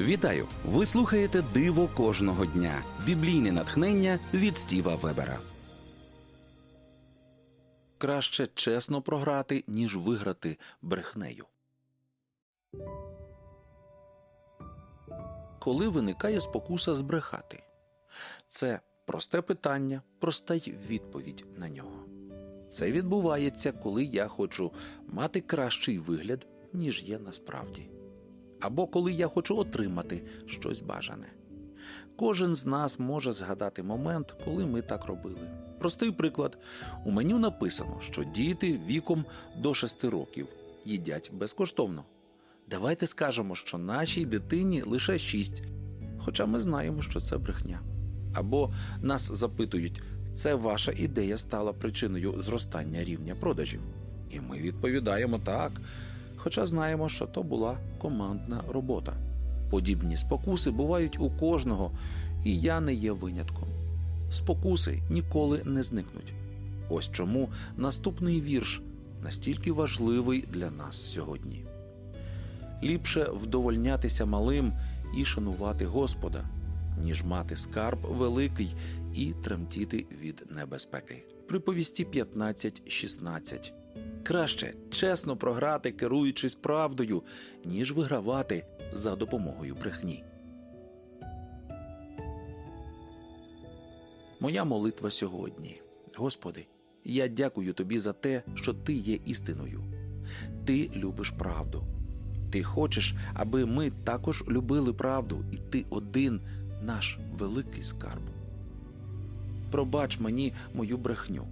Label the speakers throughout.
Speaker 1: Вітаю! Ви слухаєте Диво кожного дня. Біблійне натхнення від Стіва Вебера. Краще чесно програти, ніж виграти брехнею. Коли виникає спокуса збрехати? Це просте питання, проста й відповідь на нього. Це відбувається, коли я хочу мати кращий вигляд, ніж є насправді або коли я хочу отримати щось бажане. Кожен з нас може згадати момент, коли ми так робили. Простий приклад: у меню написано, що діти віком до 6 років їдять безкоштовно. Давайте скажемо, що нашій дитині лише 6, хоча ми знаємо, що це брехня. Або нас запитують, це ваша ідея стала причиною зростання рівня продажів. І ми відповідаємо так, хоча знаємо, що то була командна робота. Подібні спокуси бувають у кожного, і я не є винятком. Спокуси ніколи не зникнуть. Ось чому наступний вірш настільки важливий для нас сьогодні. Ліпше вдовольнятися малим і шанувати Господа, ніж мати скарб великий і тремтіти від небезпеки. Приповісті 15.16 Краще чесно програти, керуючись правдою, ніж вигравати за допомогою брехні. Моя молитва сьогодні. Господи, я дякую тобі за те, що ти є істиною. Ти любиш правду. Ти хочеш, аби ми також любили правду, і ти один наш великий скарб. Пробач мені мою брехню.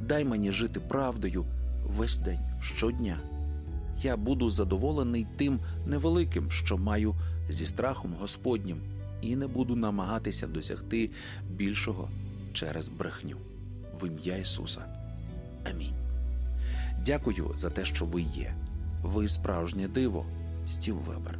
Speaker 1: Дай мені жити правдою весь день, щодня. Я буду задоволений тим невеликим, що маю зі страхом Господнім, і не буду намагатися досягти більшого через брехню. В ім'я Ісуса. Амінь. Дякую за те, що ви є. Ви справжнє диво, Стів Вебер.